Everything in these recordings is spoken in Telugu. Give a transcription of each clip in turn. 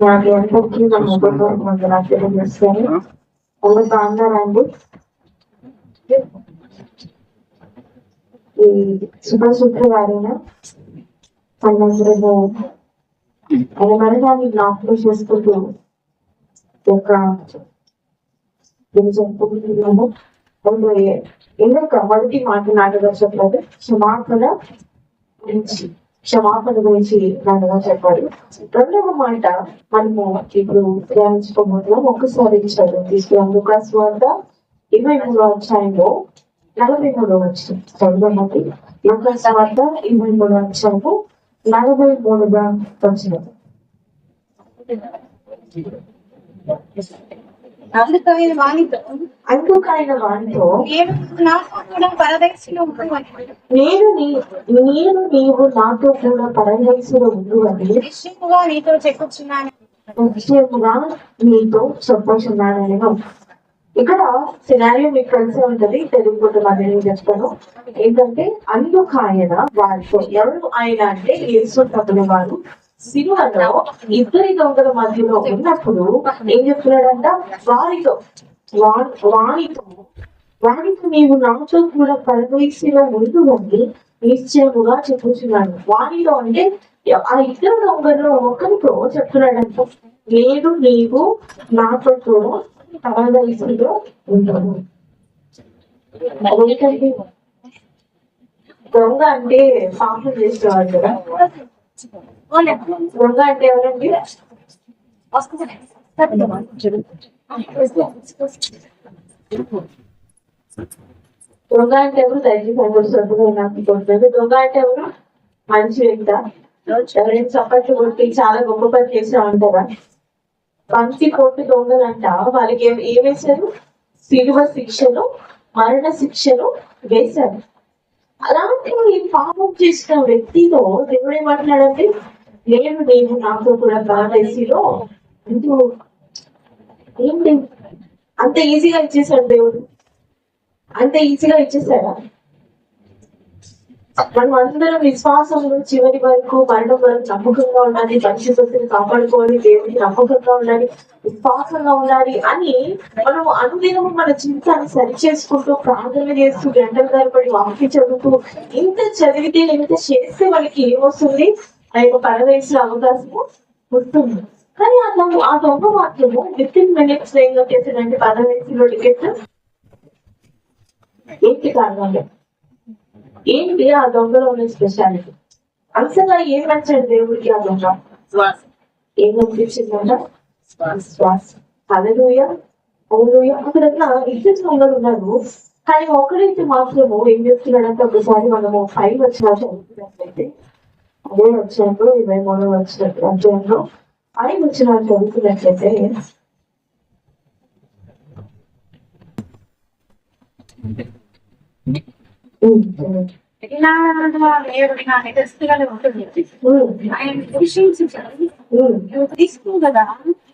నాకు ఎంతకి నా మొబైల్ ముందు నాకు తెలియజేస్తాను అందరు బాగున్నారండి ఈ సుభాషిత్ర గారైన తనందరూ ఆయన మరణాన్ని జ్ఞాపకం చేసుకుంటూ యొక్క దీన్ని జరుపుకుంటున్నాము అందులో ఎందుకు మొదటి మాట నాటగా చెప్పలేదు క్షమాపణ గురించి క్షమాపణ గురించి నాన్నగా చెప్పారు. రెండవ మాట మనము ఇప్పుడు ధ్యానించుకోబోతున్నాం ఒక్కసారి చదువు తీసుకున్నాం లుకాస్ వార్త ఇరవై మూడో అధ్యాయంలో నలభై మూడో వచ్చిన చదువుమంది లుకాస్ వార్త ఇరవై మూడో అధ్యాయము నలభై మూడుగా వచ్చిన అందుకని వానితో అందుకు ఆయన వారితో నేను నేను నేను నీవు నాతో కూడా పరదేశంలో ఉండువని నిశ్చయముగా నీతో చెప్పుచున్నాను. నిశ్చయముగా నీతో చెప్పొచ్చున్నానని ఇక్కడ సినారియో మీకు తెలిసే ఉంటది తెలుగు పుట్టిన నేను చెప్తాను. ఏంటంటే అందుకు ఆయన వారితో ఎవరు ఆయన అంటే యేసు ప్రభుల వారు సినిమాలో ఇద్దరి దొంగల మధ్యలో ఉన్నప్పుడు ఏం చెప్తున్నాడంట? వారితో వా- వారితో వారికి నీవు నాతో కూడా పరదేశిలో ఉంటుందని నిశ్చయముగా చెప్పుచున్నాను వారిలో అంటే ఆ ఇద్దరు దొంగల్లో ఒకరితో చెప్తున్నాడంట నేను నీవు నాతో కూడా పరదేశిలో ఉంటాను అదేంటండి? దొంగ అంటే పాపం చేసేవాడు కదా. దొంగ అంటే ఎవరండి? దొంగ అంటే ఎవరు? దయచేసి సొంతగా నాకు కొడుతుంది దొంగ అంటే ఎవరు? మంచి వ్యక్త ఎవరైనా చప్పట్లు కొట్టి చాలా గొప్ప పని చేసా ఉంటారా పంక్తి కొట్టి దొంగలంట వాళ్ళకి ఏం ఏం వేశారు? సిలువ శిక్షను మరణ శిక్షను వేశారు. అలాంటి ఈ పాపం చేసిన వ్యక్తితో దేవుడు ఏమంటున్నాడంటే నేను నేను నాతో కూడా పరదేశిలో ఏంటి అంత ఈజీగా ఇచ్చేసాడు దేవుడు. అంత ఈజీగా ఇచ్చేసాడా? మనం అందరం విశ్వాసంలో చివరి వరకు మరణం వరకు నమ్మకంగా ఉండాలి పరిశుద్ధతని కాపాడుకోవాలి దేవుడికి నమ్మకంగా ఉండాలి విశ్వాసంగా ఉండాలి అని మనం అనుదినము మన జీవితాన్ని సరి చేసుకుంటూ ప్రార్థన చేస్తూ గంటల తరబడి వాక్యం చదువుతూ ఇంత చదివితే ఇంత చేస్తే మనకి ఏమొస్తుంది? ఆ యొక్క పరదేశ అవకాశము ఉంటుంది. కానీ అట్లా ఆ దొంగ మాత్రము విత్ ఇన్ మినిట్స్ ఏం చేసాడంటే పరదేశంలో టికెట్ ఏంటి కారణం ఏంటి ఆ దొంగలో ఉన్న స్పెషాలిటీ అంతగా ఏం నచ్చాడు దేవుడికి ఆ దొంగ? ఏం అనిపించిందంట శ్వాస. అలలుయ అలలుయ అక్కడ ఇద్దరు దొంగలు ఉన్నారు. కానీ ఒకరైతే మాత్రము ఏం చేస్తున్నాడంటే ఒకసారి మనము ఫైవ్ వచ్చిన చదువుతున్నట్లయితే అదే వచ్చాయంలో ఇరవై మూడు వచ్చిన అధ్యాయంలో ఫైవ్ వచ్చిన ఉమ్, ఉమ్, ఇలా ఆయన తీసుకున్నావు కదా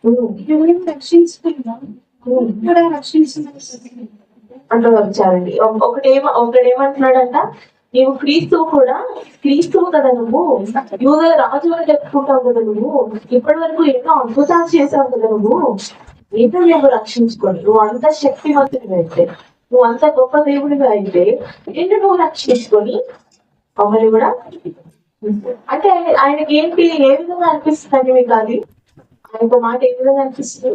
ఉమ్, నువ్వు రక్షించుకున్నావు ఉమ్. కూడా రక్షించిన అంటూ వచ్చారండి. ఒక- ఒకటేమ ఒకడేమంటున్నాడంట? నీవు క్రీస్తువు కూడా క్రీస్తువు కదా నువ్వు. యూద రాజు అని చెప్పుకుంటావు కదా నువ్వు. ఇప్పటి వరకు ఎన్నో అద్భుతాలు చేసావు కదా నువ్వు. నీతో నువ్వు రక్షించుకోండి నువ్వు అంత శక్తివంతుడివి అయితే నువ్వు అంత గొప్ప దేవుడివి అయితే నిన్ను నువ్వు రక్షించుకొని ఎవరు కూడా అంటే ఆయనకి ఏంటి ఏ విధంగా అనిపిస్తుంది మీకు అది? ఆయన ఒక మాట ఏ విధంగా అనిపిస్తుంది?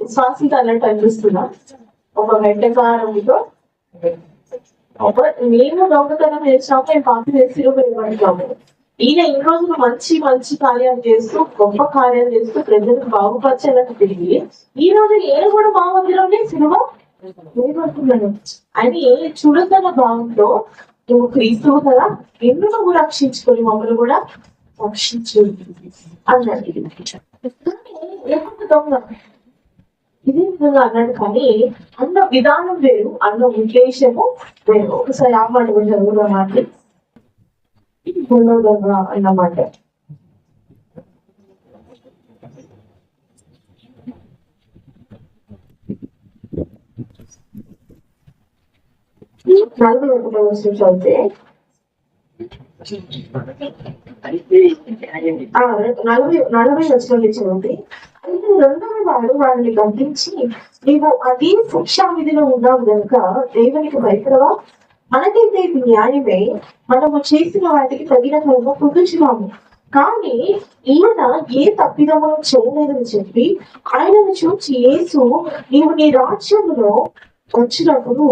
విశ్వాసంతో అన్నట్టు అనిపిస్తున్నా ఒక వెంటకారంతో ఒక మేము దొంగతనం చేసినాము మేము పాపం చేసి పడతాము ఈయన ఇన్ని రోజులు మంచి మంచి కార్యాలు చేస్తూ గొప్ప కార్యాలు చేస్తూ ప్రజలకు బాగుపరచాలని తిరిగి ఈ రోజు నేను కూడా మా మందిరంలో సినిమా? వేయబడుతున్నాడు అని చూడగల భావంతో నువ్వు క్రీస్తువు కదా నిన్ను నువ్వు రక్షించుకొని మమ్మల్ని కూడా రక్షించు అన్నాడు. కానీ ఎప్పుడు దొంగ? ఇదే విధంగా అన్నాడు కానీ అన్న విధానం వేరు అన్న ఉద్దేశము వేరు. ఒకసారి ఆ మాట కూడా చదువుదాం మాట అన్నమాట. నలభై ఒకటో వస్తువు చదివితే ఆ, నలభై నలభై వచ్చిన చదివితే అయితే రెండవ వాడు వారిని గద్దించి నీవు అదే శిక్షా విధిలో ఉన్నావు గనుక దేవునికి భయపడవా? మనకైతే ఇది న్యాయమే. మనము చేసిన వాటికి తగిన కర్మ పొందుచున్నాము కానీ ఈయన ఏ తప్పిదమును చేయలేదని చెప్పి ఆయనను చూచి యేసు నీవు నీ రాజ్యంలో వచ్చినప్పుడు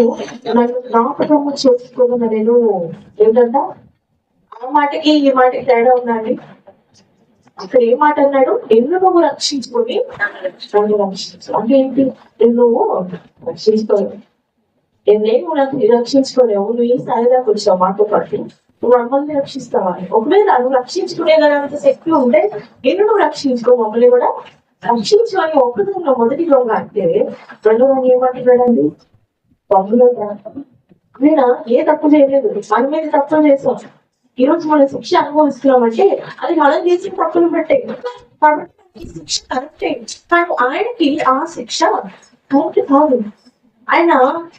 నన్ను జ్ఞాపకము చేసుకున్నాను ఏంటంటే ఆ మాటకి ఈ మాటకి తేడా ఉందండి అక్కడ ఏ మాట అన్నాడు? నిన్ను నువ్వు రక్షించుకొని నన్ను రక్షించు. అంటే ఏంటి? నిన్ను రక్షించుకోలేవు నేను నాకు రక్షించుకోలేవు నువ్వు ఈ స్థాయి దాకా వచ్చావు మాతో పాటు. నువ్వు మమ్మల్ని రక్షిస్తావా? ఒకవేళ నువ్వు రక్షించుకునే అంత శక్తి ఉంటే నిన్ను నువ్వు రక్షించుకో. మమ్మల్ని కూడా రక్షించు అని ఒక్కదాన్ని మొదటి దొంగ అంటే రెండో దాన్ని ఏమంటున్నాడండి పబ్బులో ఆయన ఏ తప్పు చేయలేదు. మన మీద తప్పులు చేసాం ఈ రోజు మనం శిక్ష అనుభవిస్తున్నామంటే అది మనం చేసిన తప్పులు బట్టే కాబట్టి ఈ శిక్ష కరెక్టే. కానీ ఆయనకి ఆ శిక్ష కరెక్ట్ కాదు. ఆయన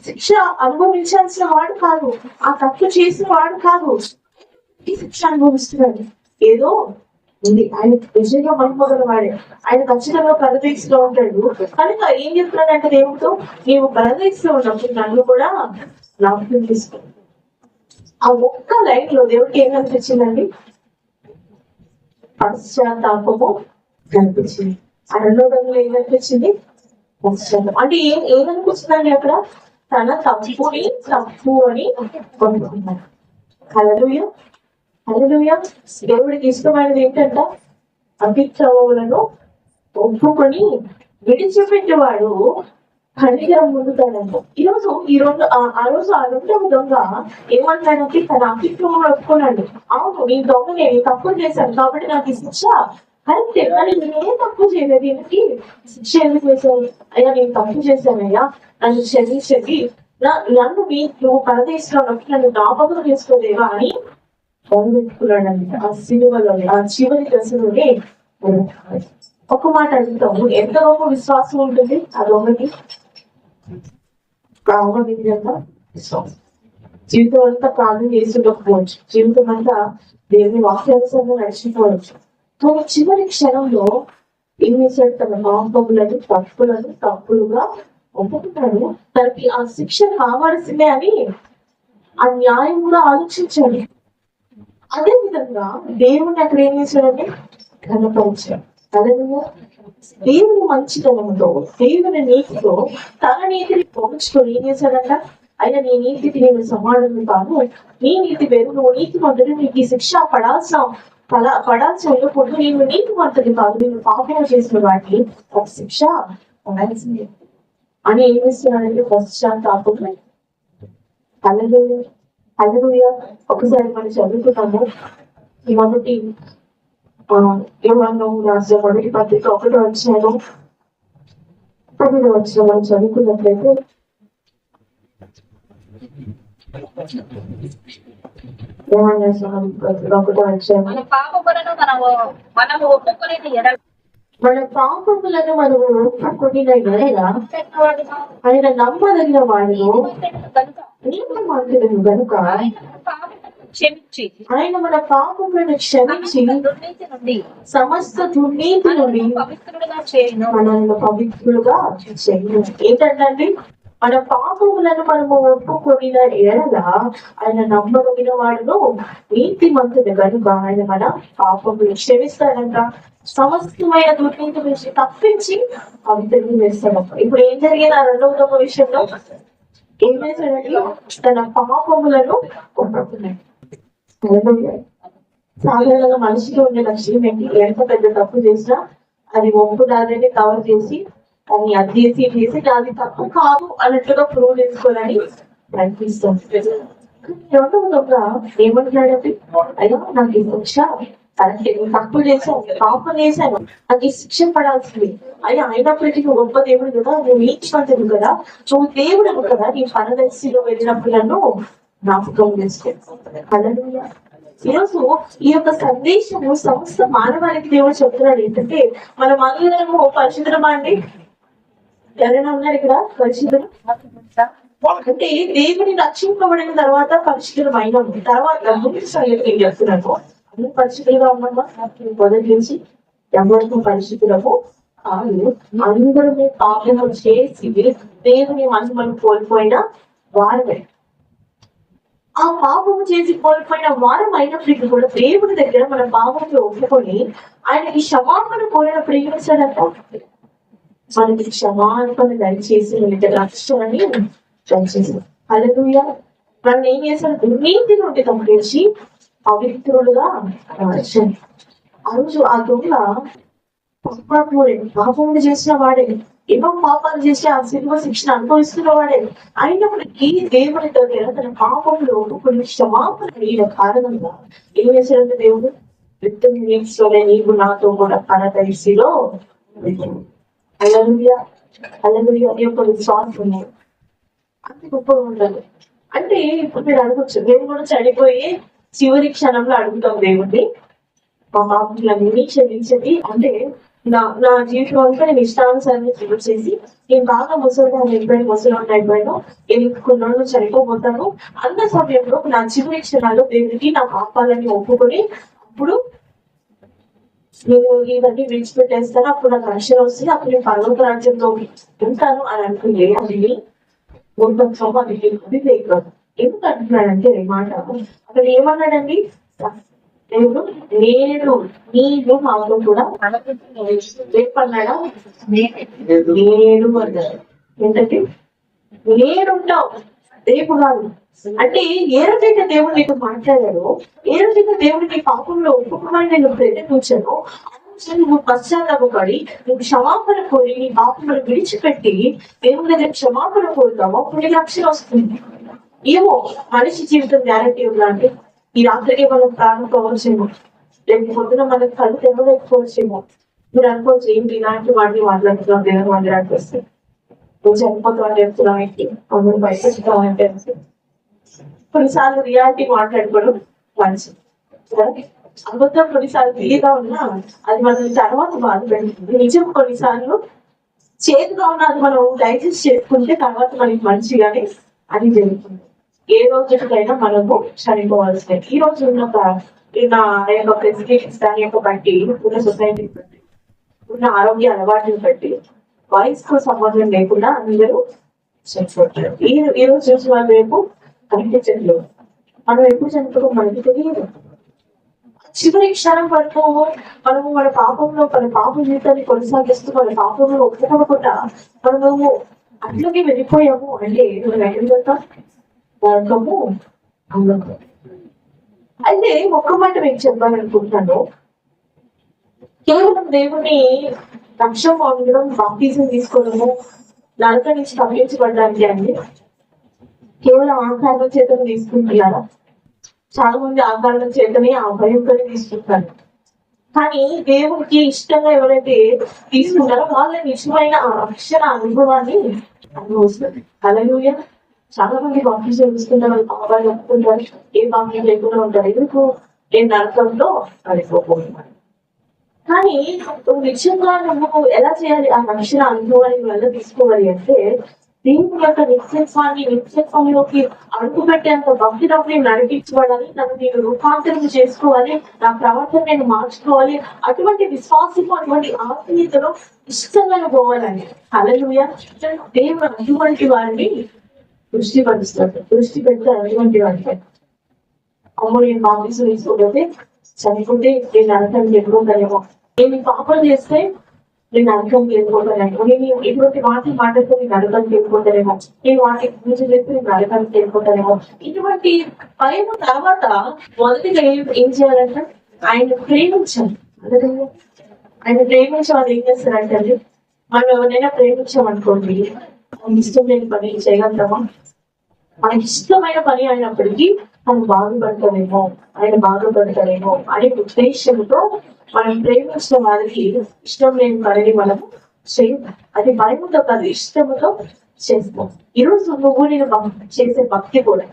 శిక్ష అనుభవించాల్సిన వాడు కాదు. ఆ తప్పు చేసిన వాడు కాదు. ఈ శిక్ష అనుభవిస్తున్నాడు. ఏదో ఉంది. ఆయన నిజంగా మహిమగల వాడే. ఆయన ఖచ్చితంగా పరదేశంలో ఉంటాడు. కనుక ఏం చెప్తున్నాడంటే దేవుడితో నీవు పరదేశంలో ఉన్నప్పుడు నన్ను కూడా జ్ఞాపకం తీసుకుంటాను ఆ ఒక్క లైన్లో దేవుడికి ఏం కనిపించిందండి పశ్చాత్తాపము కనిపించింది. ఆ రెండో రంగులో ఏం కనిపించింది పశ్చాత్తాపం. అంటే ఏం ఏమనిపిస్తుందండి అక్కడ? తన తప్పుని తప్పు అని కొనుక్కున్నాడు హల్లెలూయా. హల్లెలూయా. దేవుడికి ఇష్టమైనది ఏంటంట? అభిక్రమములను ఒప్పుకొని విడిచిపెట్టేవాడు కనికరం పొందుతాడంట ఈ రోజు ఈ రోజు ఆ- ఆ రోజు ఆ రెండవ దొంగ ఏమంటాడంటే తన అతిక్రమం ఒప్పుకున్నాడు. అవును నీ దొంగ నేను తప్పు చేశాను కాబట్టి నాకు ఈ శిక్ష కరెక్టే కానీ నేను ఏం తప్పు చేయలేదు. దీనికి శిక్ష ఎందుకు వేశాను అయ్యా నేను తప్పు చేశానయ్యా నన్ను క్షమించేది నా- నన్ను మీ నువ్వు పరదేశంలో ఉన్నప్పుడు నన్ను జ్ఞాపకం చేసుకోలేవా అని పెట్టుకున్నాడండి. ఆ సిలువలోనే ఆ చివరి దశలోనే ఒక మాట అడుగుతాము. ఎంత గొప్ప విశ్వాసం ఉంటుంది ఆ దొంగకి? ప్రారంభం జీవితం అంతా ప్రార్థన చేస్తుండకపోవచ్చు జీవితం అంతా దేవుని వాక్యానుసారంగా నడిచిపోవచ్చు. కానీ చివరి క్షణంలో ఏం చేశాడు తన మాంపములను తప్పులను తప్పులుగా ఒప్పుకుంటాడు. తనకి ఆ శిక్ష కావాల్సిందే అని ఆ న్యాయం కూడా ఆలోచించాడు. అదే విధంగా దేవుని అక్కడ ఏం చేశాడంటే ఘనపరిచాడు. దేవుని మంచితనంతో దేవుని నీతితో తన నీతిని పోల్చుకొని ఏం చేశాడంట? అయినా నీ నీతికి నేను సమానం కాను. నీ నీతి పేరు నువ్వు నీతి మంతుడు నీకు ఈ శిక్ష పడాల్సిన పడ పడాల్సి ఉండకూడదు. నేను నీతి మంతుడి కాదు. నేను పాపం చేసిన వాటికి ఒక శిక్ష పడాల్సిందే. అని ఏం చేస్తున్నాడంటే పశ్చాత్తాపం హల్లెలూయా. హల్లెలూయా. ఒకసారి మనం చదువుకున్నాము మొదటి ఆ, యోహాను రాసిన మొదటి పత్రిక ఒకటో వచ్చాను తొమ్మిదో వచ్చిన మనం చదువుకున్నట్లయితే మన పాపములను మనము ఒప్పుకునే ఎడల ఆయన నమ్మదగిన వాడు కనుక నీతి మన పాపములను క్షమించి. ఆయన మన పాపములను క్షమించి సమస్త దుర్నీతి నుండి సమస్త దుర్నీతి నుండి పవిత్రుడుగా చేయను. మనల్ని పవిత్రులుగా చేయను. ఏంటంటే మన పాపములను మనము ఒప్పుకొనిన ఎడల ఆయన నమ్మదగిన వాడును. నీతి మంతుడు కనుక ఆయన మన పాపములు క్షమిస్తాడంట. సమస్తమైన దుర్నీతి నుంచి తప్పించి పవిత్రులు చేస్తాడంట. ఇప్పుడు ఏం జరిగింది ఆ రెండవ విషయంలో? ఏం చేశాడంటే తన పాపములను ఒప్పుకున్నాడు. సాధారణంగా మనిషికి ఉండే లక్ష్యం ఏంటి? ఎంత పెద్ద తప్పు చేసినా అది ఒప్పుదారిని కవర్ చేసి దాన్ని అది చేసి ఇది చేసి నాది తప్పు కాదు అన్నట్లుగా ప్రూవ్ చేసుకోవాలని ప్రయత్నిస్తుంది రెండవ దొంగ ఏమంటున్నాడంటే అయ్యో నాకు ఈ శిక్ష కరెక్ట్ తప్పు చేశాను పాపం చేశాను నాకు ఈ శిక్ష పడాల్సింది. అయ్యా అయినప్పటికీ నువ్వు గొప్ప దేవుడు కదా నువ్వు నీతివంతుడు కదా నువ్వు దేవుడు కదా నీ పరదర్శిలో వెళ్ళినప్పుడు నన్ను జ్ఞాపకం చేసుకో ఈరోజు ఈ యొక్క సందేశము సమస్త మానవానికి దేవుడు చెప్తున్నాడు. ఏంటంటే మన మనము పరిశుద్ధమా అండి? ఎవరైనా ఉన్నారు ఇక్కడ? పరిశుద్ధం అంటే దేవుని రక్షింపబడిన తర్వాత పరిశుద్ధమైన తర్వాత ముందు సంగతి ఏం చెప్తున్నాను. అందరూ పరిశుద్ధులుగా ఉన్నామా మొదటి నుంచి ఎవరికి పరిశుద్ధులము కాదు అందరూ పాపము చేసి దేవుని మహిమను కోల్పోయిన వారమే. ఆ పాపము చేసి కోల్పోయిన వారం అయినప్పటికీ కూడా దేవుడి దగ్గర మన పాపంలో ఒప్పుకొని ఆయనకి క్షమాపణ కోరిన ఏం మనకి క్షమాపణ దయచేసి రక్షణని దయచేసి. అలలుయ నన్ను ఏం చేశాడు నీతి నుండి తప్పించి పవిత్రుడుగా ఆ రోజు ఆ దొంగ పాపాత్ముడే పాపములు చేసిన వాడే. ఎన్నో పాపాలు చేసి ఆ సినిమా శిక్షణ అనుభవిస్తున్నవాడే అయినప్పటికీ దేవుడి దగ్గర తన పాపంలో కొన్ని క్షమాపణ కలిగిన కారణంగా ఏం చేశాడంటే దేవుడు? విత్తు నీక్స్లోనే నీవు నాతో కూడా పరదైసిలో అల్లలుయ అల్లలుయ యొక్క విశ్వాసం ఉంది అంత గొప్పగా ఉండాలి. అంటే ఇప్పుడు మీరు అడగచ్చు. మేము కూడా చనిపోయి చివరి క్షణంలో అడుగుతాం దేవుడిని మా పాపములన్నీ క్షమించండి. అంటే నా నా జీవితం అంతా నేను ఇష్టానుసారంగా జీవితం చేసి నేను బాగా ముసలిదాన్ని అయిపోయాను ముసలి అయిపోయాను ఎన్నుకున్నాను చనిపోబోతాను. అన్న సమయంలో నా చివరి క్షణాల్లో దేవుడికి నా పాపాలని ఒప్పుకొని అప్పుడు నేను ఇవన్నీ విడిచిపెట్టేస్తాను. అప్పుడు నాకు రక్షణ వస్తుంది. అప్పుడు నేను పర్వత రాజ్యంలో ఉంటాను అని అనుకునే అది గుర్తొచ్చాము అది లేదు ఎందుకు అంటున్నాడంటే ఈ మాట అక్కడ ఏమన్నాడండి? దేవుడు నేను నీవు మాతో కూడా. రేపన్నాడా నేను అన్నాడు ఏంటంటే నేనుంటావు. రేపు కాదు. అంటే ఏ రోజైతే దేవుడు నీకు మాట్లాడాడో ఏ రోజైతే దేవుడు నీ పాపంలో ఒప్పుకోమని నేను ప్రేరేపించానో నువ్వు పశ్చాత్తాపడి నువ్వు క్షమాపణ కోరి నీ పాపములు విడిచిపెట్టి దేవుని దగ్గర క్షమాపణ కోరుతావు నీకు రక్షణ వస్తుంది. ఏమో మనిషి జీవితం గ్యారంటీ ఉందా అంటే? ఈ రాత్రికి మనం ప్రాణం పోవచ్చేమో రేపు పొద్దున మనకు కళ్ళు తెరవలేకపోవచ్చేమో. మీరు అనుకోవచ్చు ఏంటి ఇలాంటి వాటిని మాట్లాడుతున్నాం దేవుని మందిరానికి వస్తే నువ్వు చనిపోతావు చెప్తున్నావు ఏంటి? అందరూ బయట అంటే కొన్నిసార్లు రియాలిటీ మాట్లాడుకోవడం మంచిది. అబద్ధం కొన్నిసార్లు తీయగా ఉన్నా అది మనం తర్వాత బాధ పెడుతుంది నిజం కొన్నిసార్లు చేతిగా ఉన్న అది మనం డైజెస్ట్ చేసుకుంటే తర్వాత మనకి మంచిగానే అది జరుగుతుంది. ఏ రోజుకైనా మనము చనిపోవాల్సిందే. ఈ రోజు ఉన్న ఆ యొక్క ఫెసిలిటీస్ దాని యొక్క బట్టి ఉన్న సొసైటీ బట్టి ఉన్న ఆరోగ్య అలవాట్లను బట్టి వయసుకు సంబంధం లేకుండా అందరూ చనిపోతారు. ఈ ఈ రోజు చూసిన వాళ్ళు రేపు కనిపించట్లేదు. మనం ఎప్పుడు చనిపోతాం మనకి తెలియదు. చివరి క్షణం వరకు మనము మన పాపంలో మన పాప జీవితాన్ని కొనసాగిస్తూ మన పాపంలో ఒప్పుకోకుండా మనము అట్లకి వెళ్ళిపోయాము అంటే మనం ఎక్కడికి వెళ్తాం నరకము అయితే ఒక్క మాట మీకు చెప్పాలనుకుంటున్నాను. కేవలం దేవుని రక్షణ పొందడం బాప్తిజం తీసుకోవడము నరక నుంచి తప్పించబడడానికి అండి. కేవలం ఆకారం చేతను తీసుకుంటున్నారా? చాలా మంది ఆకారం చేతనే ఆ భయంకరం తీసుకుంటారు కానీ దేవునికి ఇష్టంగా ఎవరైతే తీసుకుంటారో వాళ్ళ నిజమైన ఆ రక్షణ అనుభవాన్ని అనుభవిస్తారు. అలాగే చాలా మంది కాన్ఫ్యూజ్ తీసుకుంటారు వాళ్ళు పాపాలు చెప్పుకుంటారు ఏ పాపం లేకుండా ఉంటారు ఎందుకు? నేను నరకంలో? పడిపోతున్నాను కానీ నువ్వు నిజంగా నువ్వు ఎలా చేయాలి? ఆ మనిషిని అనుభవాన్ని నువ్వు ఎలా తీసుకోవాలి అంటే దేవుని యొక్క నిత్యత్వాన్ని నిత్యత్వంలోకి అడుగు పెట్టేంత భక్తిలోకి నేను నడిపించబడాలి నన్ను నేను రూపాంతరం చేసుకోవాలి నా ప్రవర్తన నేను మార్చుకోవాలి. అటువంటి విశ్వాసము అటువంటి ఆత్మీయతలో ఇష్టంగా పోవాలని అలలుయ దేవుడు అటువంటి వారిని దృష్టి పరుస్తాడు దృష్టి పెడితే అటువంటి వారికి అమ్మ నేను బాప్తిజం తీసుకోకపోతే చనిపోతే నేను అర్థం ఎదుగుతానేమో నేను పాపం చేస్తే నేను అర్థం చేసుకుంటానేమో నేను ఇటువంటి వాటి మాట్లాడితే నేను అర్థం చేసుకుంటానేమో నేను వాటికి పూజ చేస్తే నేను అర్థం చేసుకుంటానేమో ఇటువంటి భయం తర్వాత మొదటిగా ఏం ఏం చేయాలంటే? ఆయన ప్రేమించాలి. ఆయన ప్రేమించే వాళ్ళు ఏం చేస్తారంటే మనం ఎవరైనా ప్రేమించామనుకోండి ఆయన ఇష్టం లేని పని చేయగలుగుతామా? మనకి ఇష్టమైన పని అయినప్పటికీ మనం బాగుపడతామేమో ఆయన బాగుపడతారేమో అనే ఉద్దేశంతో మనం ప్రేమించిన వారికి ఇష్టం లేని పనిని మనము చేయం అది భయముతో కాదు ఇష్టముతో చేస్తాం. ఈరోజు నువ్వు నేను చేసే భక్తి కూడా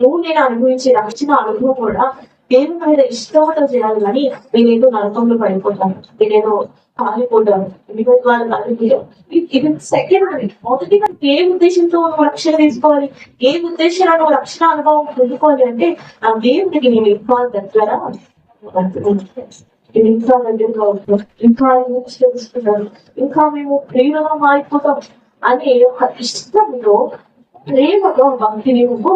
నువ్వు నేను అనుభవించే రక్షణ అనుభవం కూడా దేవుని మీద ఇష్టంతో చేయాలి కానీ నేనేదో నరకంలో పడిపోతాను. నేనేదో కాలిపోతారు. ఎందుకంటే వాళ్ళు కాలిపోతారు ఇది- ఇది సెకండ్ మొదటిగా ఏ ఉద్దేశంతో నువ్వు రక్షణ తీసుకోవాలి? ఏ ఉద్దేశంలో నువ్వు రక్షణ అనుభవం పొందుకోవాలి అంటే ఆ దేవుడికి నేను ఇవ్వాలి దగ్గర నేను ఇంకా దగ్గరగా అవుతున్నాను ఇంకా తెలుసుకున్నాను ఇంకా మేము ప్రేమగా మారిపోతాం అనే ఒక ఇష్టంలో ప్రేమతో భక్తిని నువ్వు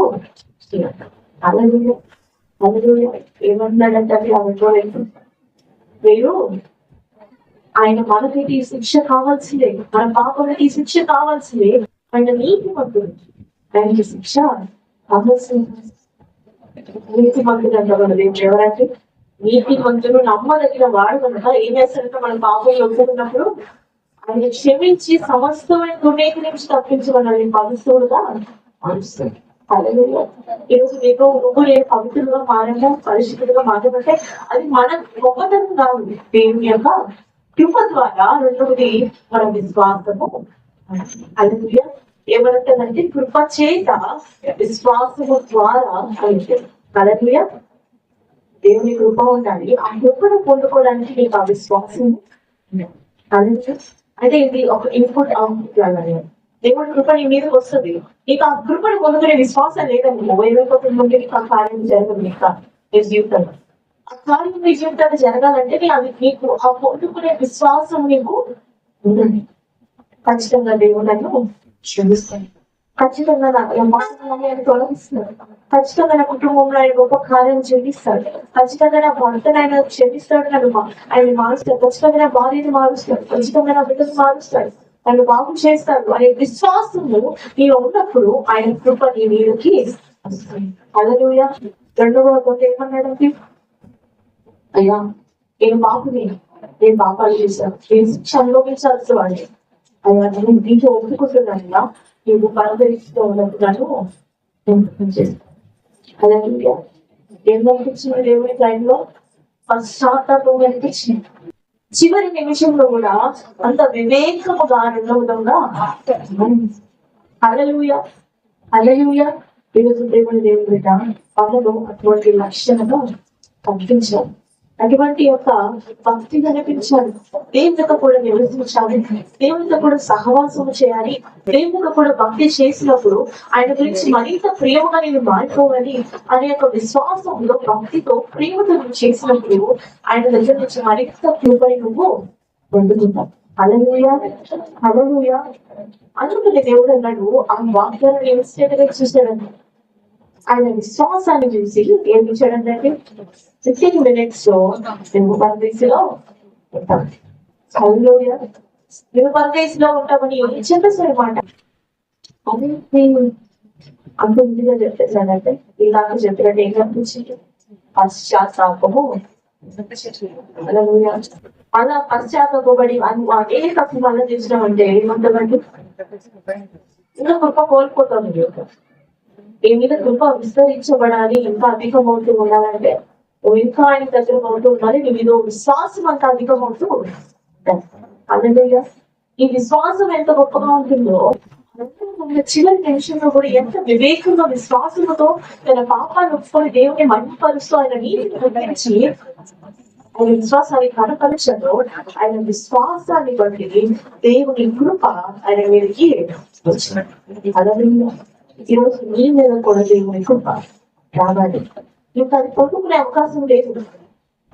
అలాగే అలాగే ఏమన్నాడంటే అది అనుకోలేదు. మీరు ఆయన మనకి ఈ శిక్ష కావాల్సిందే. మన పాపలకి ఈ శిక్ష కావాల్సిందే. ఆయన నీతి మంతుడు ఆయనకి శిక్ష కావాల్సింది. నీతి మంతుడు అంటారు దేవుడు ఎవరంటే నీతి మంతుడు నమ్మదగిన వాడు కనుక ఏం చేస్తాడంటే మన పాపలు ఒప్పుకున్నప్పుడు ఆయన క్షమించి సమస్తమైన దుర్నీతి నుంచి తప్పించమన్నాడు. పవిత్రుడుగా మారుస్తాడు. ఈరోజు నీకు నువ్వు నేను పవిత్రులుగా మారడం పరిశుద్ధులుగా మారమంటే అది మన గొప్పతనం కాదు. దేవుని యొక్క కృప ద్వారా రెండవది మన విశ్వాసము. అలా ఏమంటుందంటే కృప చేత విశ్వాసము ద్వారా అంటే హల్లెలూయా. దేవుని కృప ఉండాలి. ఆ కృపను పొందుకోవడానికి మీకు ఆ విశ్వాసం అయితే ఇది ఒక ఇన్పుట్ అవుట్పుట్ లాగానే దేవుడి కృప నీ మీదకి వస్తుంది. నీకు ఆ కృపను పొందుకునే విశ్వాసం లేదండి. ఏమైపోతుంది నీకు ఆ కార్యం జరగదు నీకు నీ జీవితంలో. ఆ కార్యం జరగాలంటే నీ అది నీకు ఆ పొందుకునే విశ్వాసం నీకు ఉండండి. ఖచ్చితంగా దేవుడు నన్ను క్షమిస్తాను ఖచ్చితంగా నాకు యమానాన్ని ఖచ్చితంగా నా కుటుంబంలో ఆయన గొప్ప కార్యం చేయిస్తాడు ఖచ్చితంగా నా భర్తను ఆయన క్షమిస్తాడు. నన్ను ఆయన మారుస్తాడు. ఖచ్చితంగా నా భార్యను మారుస్తాడు. ఖచ్చితంగా నా బిడ్డను మారుస్తాడు. నన్ను బాగు చేస్తాడు అనే విశ్వాసము నీలో ఉన్నప్పుడు ఆయన కృప నీ మీదకి వస్తుంది. అలలుయ రెండవ కొంత ఏమన్నాడంటే అయ్యా నేను పాపని నేను పాపాలు చేశాను. నేను శిక్ష అనుభవించాల్సి వాడిని అయ్యా నేను దీంట్లో ఒప్పుకుంటున్నాను నీకు పరదరిస్తూ ఉన్నట్టుగాను నేను చేస్తాను. అలాగే ఏం కనిపించింది దేవుని టైంలో పశ్చాత్తాపం కనిపించింది చివరి నిమిషంలో కూడా అంత వివేకముగా రెండో విధంగా అలలుయ అలలుయ ఈరోజు దేవుని దేవుడి బిడ్డ పనులు అటువంటి లక్షణంగా కనిపించాలి అటువంటి యొక్క భక్తి కనిపించాలి. దేవునితో కూడా నివసించాలి. దేవునితో కూడా సహవాసం చేయాలి. దేవునితో కూడా భక్తి చేసినప్పుడు ఆయన గురించి మరింత ప్రేమగా నేను మారిపోవాలి అనే యొక్క విశ్వాసంలో భక్తితో ప్రేమతో నువ్వు చేసినప్పుడు ఆయన దగ్గర నుంచి మరింత కృపని నువ్వు పొందుకుంటావు. అలలుయ అలలుయ అందుకని దేవుడు అన్నాడు ఆ వాగ్దానం ఇన్స్టెంట్గా ఆయన విశ్వాసాన్ని చూసి ఏం చూశాడంటే ఫిఫ్టీన్ మినిట్స్లో నువ్వు పరదేశంలో ఉంటావు హల్లెలూయా. ఉంటామని చెప్పేసాడు మాట? అది నేను అంత ఇదిగా చెప్పేసానంటే ఇలాగ చెప్పినట్టు ఏం కనిపించింది పశ్చాత్తాపము. అలా పశ్చాత్తాపడి అను అదే తప్పు మళ్ళీ చేసినామంటే ఏమంటామంటే ఇంకా కృప కోల్పోతాం ఈ మీద కృప విస్తరించబడాలి ఇంకా అధికమవుతూ ఉండాలంటే నువ్వు ఇంకా ఆయన దగ్గర అవుతూ ఉండాలి నీ మీద విశ్వాసం అంత అధికమవుతూ ఉండాలి. అన్నయ్య ఈ విశ్వాసం ఎంత గొప్పగా ఉంటుందో చివరి నిమిషంలో కూడా ఎంత వివేకంగా విశ్వాసంతో తన పాపాన్ని ఒప్పుకొని దేవుని మహిమపరుస్తూ ఆయన నీతిని గుర్తించి ఆయన విశ్వాసాన్ని కనపరచడు ఆయన విశ్వాసాన్ని బట్టి దేవుని కృప ఆయన మీదకి అలాగే ఈరోజు నీ మీద కూడా దేవుని కృప రావాలి ఇంకా అది పొందుకునే అవకాశం లేదు.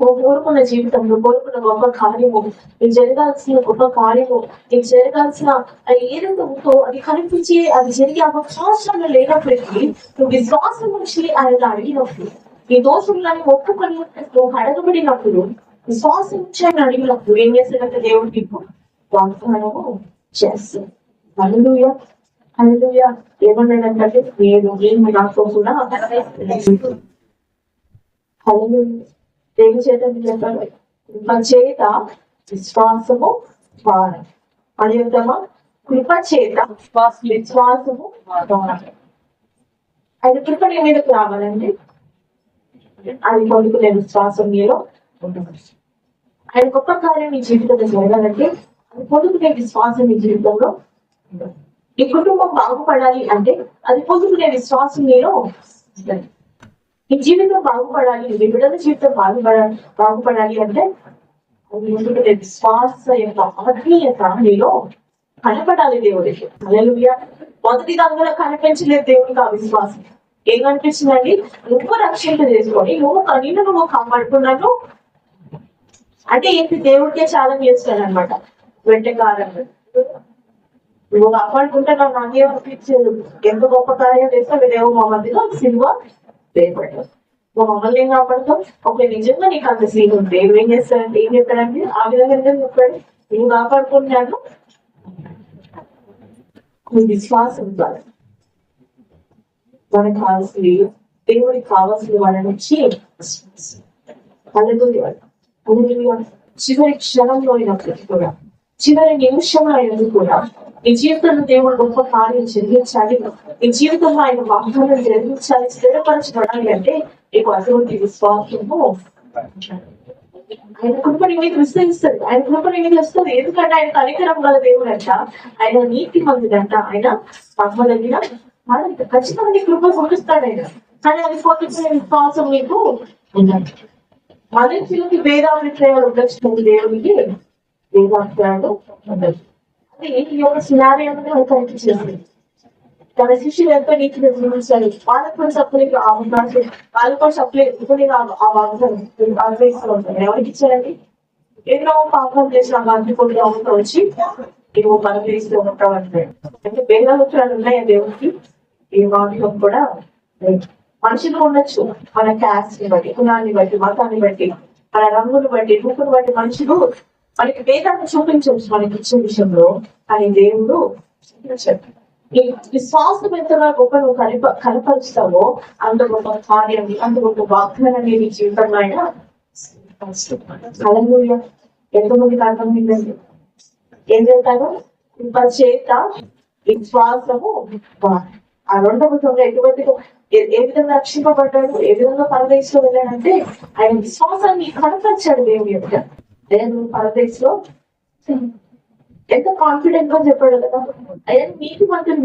కోరుకున్న జీవితంలో కోరుకున్న గొప్ప కార్యము నీకు జరగాల్సిన గొప్ప కార్యము నీకు జరగాల్సిన అది ఏదైతే ఉందో అది కనిపించి అది జరిగే అవకాశంలో లేనప్పటికీ నువ్వు విశ్వాసం నుంచి ఆయన అడిగినప్పుడు నీ దోషులను ఒప్పుకొని నువ్వు అడగబడినప్పుడు విశ్వాసం నుంచి ఆయన అడిగినప్పుడు ఏం చేస్తాడంటే దేవుడికి నీకు వాగ్దానము చేస్తాడు. హల్లెలూయా ఏమన్నాడంటే నేను నేను హల్లెలూయా దేని చేత చెప్పాలి కృప చేత విశ్వాసము ద్వారా అని చెప్తామా కృప చేత విశ్వాసము. ద్వారా ఆయన కృప నీ మీదకి రావాలండి. అది పొందుకునే విశ్వాసం మీలో ఉండదు ఆయన గొప్ప కార్యం నీ జీవితంలో జరగాలంటే అది పొందుకునే విశ్వాసం నీ జీవితంలో ఉండదు నీ కుటుంబం బాగుపడాలి అంటే అది పొందుకునే విశ్వాసం నేను ఈ జీవితం బాగుపడాలి మీ బిడ్డల జీవితం బాగుపడాలి బాగుపడాలి అంటే ఎందుకంటే విశ్వాస యొక్క ఆత్మీయత నీలో కనపడాలి దేవుడికి. హల్లెలూయా. మొదటి దానిలో కనిపించలేదు దేవుడికి ఆ విశ్వాసం. ఏం కనిపించిందండి? నువ్వు రక్షణ చేసుకొని నువ్వు కనీను నువ్వు కాపాడుకున్నాను అంటే ఏంటి? దేవుడికే చాలా చేస్తాడు అనమాట వెంటకాలంలో నువ్వు కాపాడుకుంటే నా నాకేం అనిపించదు ఎంత గొప్ప కార్యం చేస్తే వీడేమో మా మధ్యలో సినిమా వేయబడ్డావు మా మమ్మల్ని ఏం కాపాడుతాం ఒక నిజంగా నీకు అంత సీన్ ఉంది దేవుడు ఏం చేస్తాడంటే ఏం చెప్పాడంటే ఆ విధంగా ఎందుకు చెప్పాడు నువ్వు కాపాడుకుంటున్నాను నీ విశ్వాసం ద్వారా మనకు కావాల్సింది దేవుడికి కావాల్సిన వాళ్ళని వచ్చి హల్లెలూయా. హల్లెలూయా. చివరి క్షణంలో అయినప్పటికీ కూడా చివరి నిమిషంలో అయినది కూడా నీ జీవితంలో దేవుడు గొప్ప కార్యం జరిగించాలి. నీ జీవితంలో ఆయన వాగ్దానం జరిగించాలి. స్థిరపరచబడాలి అంటే నీకు అటువంటి విశ్వాసము ఆయన కృప నీ మీద విస్తరిస్తుంది ఆయన కృప నీ మీద వస్తుంది. ఎందుకంటే ఆయన కనికరం గల దేవుడు అంట ఆయన నీతి మందుడంట ఆయన నమ్మదగిన వాడంట ఖచ్చితంగా నీ కృప చూపిస్తాడు ఆయన. కానీ అది పొందుకునే విశ్వాసం నీకు ఉందంట మనుషులకి వేదాభిప్రాయాలు ఉండొచ్చు. దేవునికి వేదాభిప్రాయాలు ఉండదు. అది ఈ యొక్క సినారియోని కనిపించింది తన శిష్యులు ఎంతో నీతి నిర్మించాలి వాళ్ళకు కూడా సప్లైకి అవకాశం వాళ్ళకు కూడా సప్లై ఇప్పుడు నేను ఆ- ఆ ఆగ్రహిస్తూ ఉంటాను ఎవరికి ఇచ్చారండి? ఎన్నో పాపం చేసిన గాంధీ కూడా అవుతూ వచ్చి నువ్వు పనిచేస్తూ ఉంటావు అంటే అంటే భేదాభిప్రాయాలు ఉన్నాయి దేవుడికి ఈ వాక్యం కూడా మనుషులు ఉండొచ్చు. మన క్యాస్ట్ని బట్టి కులాన్ని బట్టి మతాన్ని బట్టి మన రంగుని బట్టి రూపుని బట్టి మనుషులు మనకి వేదాన్ని చూపించవచ్చు మనకి ఇచ్చే విషయంలో కానీ దేవుడు చూపించడు. ఈ విశ్వాసం ఎంతగా గొప్ప నువ్వు కనిప కనపరుస్తావో అంత గొప్ప కార్యం అంత గొప్ప వాగ్దానాన్ని నీ జీవితంలో ఆయన ఎంతమంది ఎంతమందికి అర్థమైందండి ఏం చెప్తారు కృప చేత విశ్వాసము వా- ఆ రెండవ దొంగ ఎటువంటి ఏ- ఏ విధంగా రక్షింపబడ్డాడు? ఏ విధంగా పరదేశంలో వెళ్ళాడంటే ఆయన విశ్వాసాన్ని కనపరిచాడు దేవుని యొక్క అయ్యా పాలిటిక్స్లో ఎంత కాన్ఫిడెంట్గా చెప్పాడు కదా. అయ్యా నీకు మంత్రి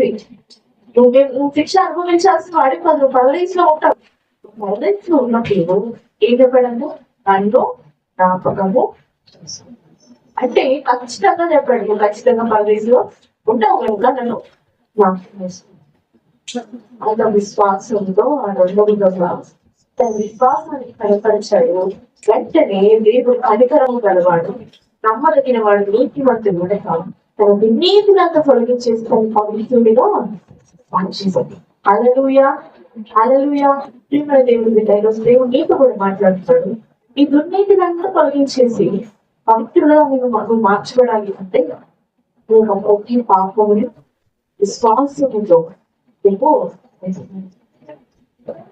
నువ్వు నువ్వు శిక్ష అనుభవించాల్సిన వాడి కాదు నువ్వు లో ఉంటావు. పాలిటిక్స్లో ఉన్నప్పుడు ఏం చెప్పాడంటే? నన్ను జ్ఞాపకము అంటే ఖచ్చితంగా చెప్పాడు నువ్వు ఖచ్చితంగా పాలిటిక్స్లో ఉంటావు కనుక నన్ను జ్ఞాపకం అంత విశ్వాసంతో ఆ రెండు దొంగ తన విశ్వాసాన్ని కనపరిచాడు. వెంటనే దేవుడు అధికారం గలవాడు నమ్మదగిన వాడు నీతిమంతుడు కూడా తన దుర్నీతినంతా తొలగించేసి తన పవిత్రుడిగా పనిచేసింది అలలుయా అలలుయా ప్రియమైన దేవుడు బిడ్డ ఈరోజు దేవుడు నీతో కూడా మాట్లాడుతాడు ఈ దుర్నీతినంతా తొలగించేసి పవిత్రుడుగా నువ్వు నువ్వు మార్చబడాలి అంటే నువ్వు ఒకే పాపముని విశ్వాసముతో నువ్వు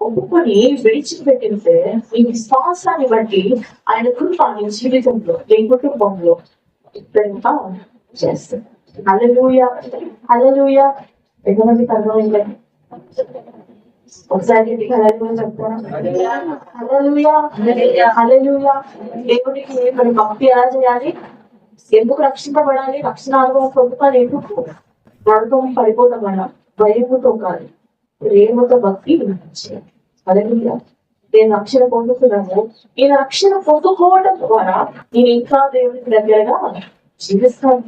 ఒప్పుకొని విడిచిపెట్టితే ఈ విశ్వాసాన్ని బట్టి ఆయన కృప నీ జీవితంలో నీ కుటుంబంలో ఇప్పుడంతా చేస్తుంది అలలుయ అలలుయ ఎంతమందికి అర్థమైందండి ఒకసారి దేవుడికి మరి భక్తి ఎలా చేయాలి? ఎందుకు రక్షింపబడాలి? రక్షణ అనుభవం పొందుతాను ఎందుకు నరకం పడిపోతాం మనం భయముతో కాదు ప్రేమతో భక్తి హల్లెలూయా. నేను రక్షణ పొందుతున్నాను. నేను రక్షణ పొందుకోవడం ద్వారా నేను ఇంకా దేవునికి దగ్గరగా జీవిస్తాను.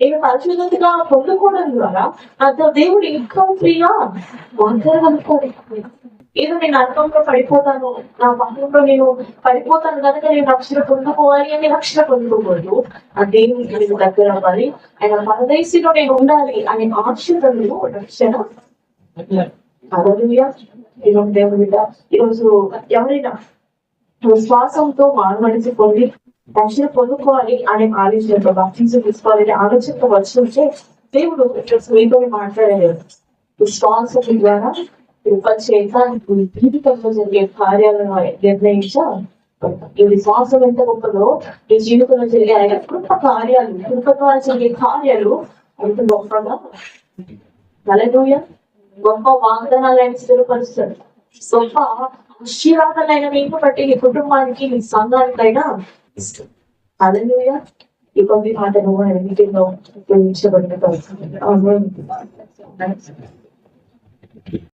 నేను పరిశుద్ధతగా పొందుకోవడం ద్వారా అంత దేవుడు ఇంకా ప్రియ వంకరగలుగుతాడు ఏదో నేను అర్థంలో పడిపోతాను. నా పాపంలో నేను పడిపోతాను కనుక నేను రక్షణ పొందుకోవాలి అని రక్షణ పొందుకోకూడదు. ఆ దేవుడికి నేను దగ్గర అవ్వాలి. ఆయన పరదేశిలో నేను ఉండాలి అనే ఆశతో నేను రక్షణ ఈరోజు దేవుడి బిడ్డ ఈరోజు ఎవరైనా విశ్వాసంతో మానమనిసి పొంది రక్షణ పొందుకోవాలి అనే ఆలోచన బాప్తిజం తీసుకోవాలి అనే ఆలోచనతో వచ్చి ఉంటే దేవుడు మీతో మాట్లాడలేదు విశ్వాసం ద్వారా కృప చేత జీవితంలో జరిగే కార్యాలను నిర్ణయించా ఈ విశ్వాసం ఎంత గొప్పదో ఈ జీవితంలో జరిగే ఆయన కృప కార్యాలు కృప ద్వారా జరిగే కార్యాలు ఎంత గొప్పగా. హల్లెలూయా గొప్ప వాగ్దానాలు ఆయన స్థిరపరుస్తాడు గొప్ప ఆశీర్వాదాలైన మీకు బట్టి నీ కుటుంబానికి నీ సంఘానికైనా ఇష్టం. హల్లెలూయా ఈ కొద్ది మాటను మన మీటింగ్లో ఉపయోగించబడిన